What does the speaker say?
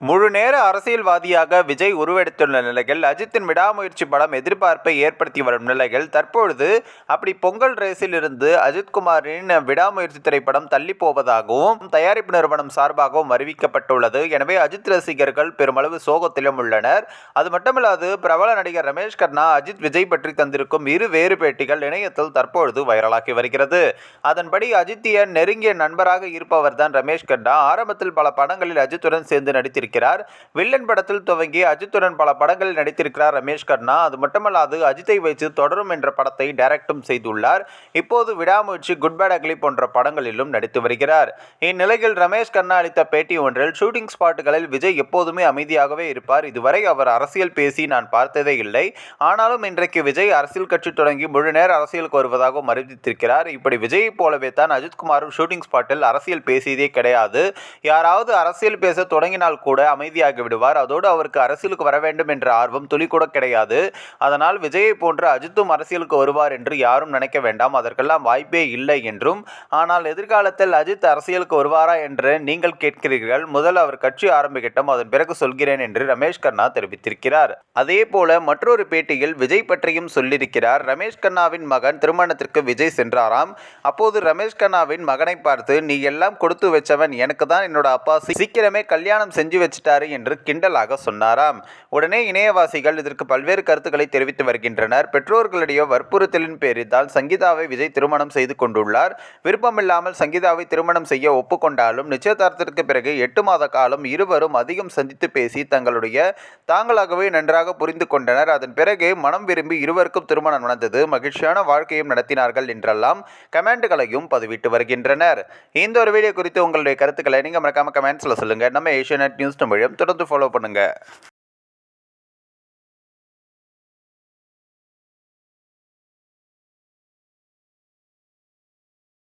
முழு நேர அரசியல்வாதியாக விஜய் உருவெடுத்துள்ள நிலையில் அஜித்தின் விடாமுயற்சி படம் எதிர்பார்ப்பை ஏற்படுத்தி வரும் நிலையில் தற்பொழுது அப்படி பொங்கல் ரேஸில் இருந்து அஜித்குமாரின் விடாமுயற்சி திரைப்படம் தள்ளி போவதாகவும் தயாரிப்பு நிறுவனம் சார்பாகவும் அறிவிக்கப்பட்டுள்ளது. எனவே அஜித் ரசிகர்கள் பெருமளவு சோகத்திலும் உள்ளனர். அது மட்டுமல்லாது பிரபல நடிகர் ரமேஷ் கண்ணா அஜித் விஜய் பற்றி தந்திருக்கும் இரு வேறு பேட்டிகள் இணையத்தில் தற்பொழுது வைரலாகி வருகிறது. அதன்படி அஜித்திய நெருங்கிய நண்பராக இருப்பவர் தான் ரமேஷ் கண்ணா. ஆரம்பத்தில் பல படங்களில் அஜித்துடன் சேர்ந்து நடித்திருக்கிறார் வில்லன் படத்தில் துவங்கி அஜித்துடன் பல படங்களில் நடித்திருக்கிறார் ரமேஷ் கண்ணா. அது மட்டுமல்லாது அஜித்தை வைத்து தொடரும் என்ற படத்தை டைரக்டும் செய்துள்ளார். இப்போது விடாமுயற்சி குட் பேட் அக்லி போன்ற படங்களிலும் நடித்து வருகிறார். இந்நிலையில் ரமேஷ் கண்ணா அளித்த பேட்டி ஒன்றில் ஷூட்டிங் ஸ்பாட்டுகளில் விஜய் எப்போதுமே அமைதியாகவே இருப்பார். இதுவரை அவர் அரசியல் பேசி நான் பார்த்ததே இல்லை. ஆனாலும் இன்றைக்கு விஜய் அரசியல் கட்சி தொடங்கி முழு நேர அரசியலுக்கு வருவதாகவும் அறிவித்திருக்கிறார் இப்படி விஜயை போலவே தான் அஜித்குமாரும் ஷூட்டிங் ஸ்பாட்டில் அரசியல் பேசியதே கிடையாது. யாராவது அரசியல் பேச தொடங்கினால் கூட கூட அமைதியாகி விடுவார். அதோடு அவருக்கு அரசியலுக்கு வர வேண்டும் என்ற ஆர்வம் துளி கூட கிடையாது. அதனால் விஜயை போன்று அஜித்தும் அரசியலுக்கு வருவார் என்று யாரும் நினைக்க வேண்டாம். அதற்கெல்லாம் வாய்ப்பே இல்லை என்றும். ஆனால் எதிர்காலத்தில் அஜித் அரசியலுக்கு வருவாரா என்று நீங்கள் கேட்கிறீர்கள். முதல் அவர் கட்சி ஆரம்பிக்கட்டும். அதன் பிறகு சொல்கிறேன் என்று ரமேஷ் கண்ணா தெரிவித்திருக்கிறார். அதே போல மற்றொரு பேட்டியில் விஜய் பற்றியும் சொல்லியிருக்கிறார். ரமேஷ் கண்ணாவின் மகன் திருமணத்திற்கு விஜய் சென்றாராம். அப்போது ரமேஷ் கண்ணாவின் மகனை பார்த்து நீ எல்லாம் கொடுத்து வச்சவன் எனக்கு தான் என்னோட அப்பா. சீக்கிரமே கல்யாணம் செஞ்சு வச்சிட்டாரு என்று கிண்டலாக சொன்னாராம். உடனே இணையவாசிகள் இதற்கு பல்வேறு கருத்துக்களை தெரிவித்து வருகின்றனர். பெற்றோர்களுடைய வற்புறுத்தலின் பேரில் சங்கீதாவை விஜய் திருமணம் செய்து கொண்டுள்ளார். விருப்பமில்லாமல் சங்கீதாவை திருமணம் செய்ய ஒப்புக்கொண்டாலும் நிச்சயதார்த்தத்திற்கு பிறகு எட்டு மாத காலம் இருவரும் அதிகம் சந்தித்து பேசி தங்களுடைய தாங்களாகவே நன்றாக புரிந்து கொண்டனர். அதன் பிறகு மனம் விரும்பி இருவருக்கும் திருமணம் நடந்தது. மகிழ்ச்சியான வாழ்க்கையும் நடத்தினார்கள் என்றெல்லாம் கமெண்ட்களையும் பதிவிட்டு வருகின்றனர். இந்த ஒரு வீடியோ குறித்து உங்களுடைய கருத்துக்களை நீங்கள் மறக்காம கமெண்ட்ஸில் சொல்லுங்கள் நம்ம ஏஷியா நியூஸ் தமிழையும் தொடர்ந்து ஃபாலோ பண்ணுங்கள்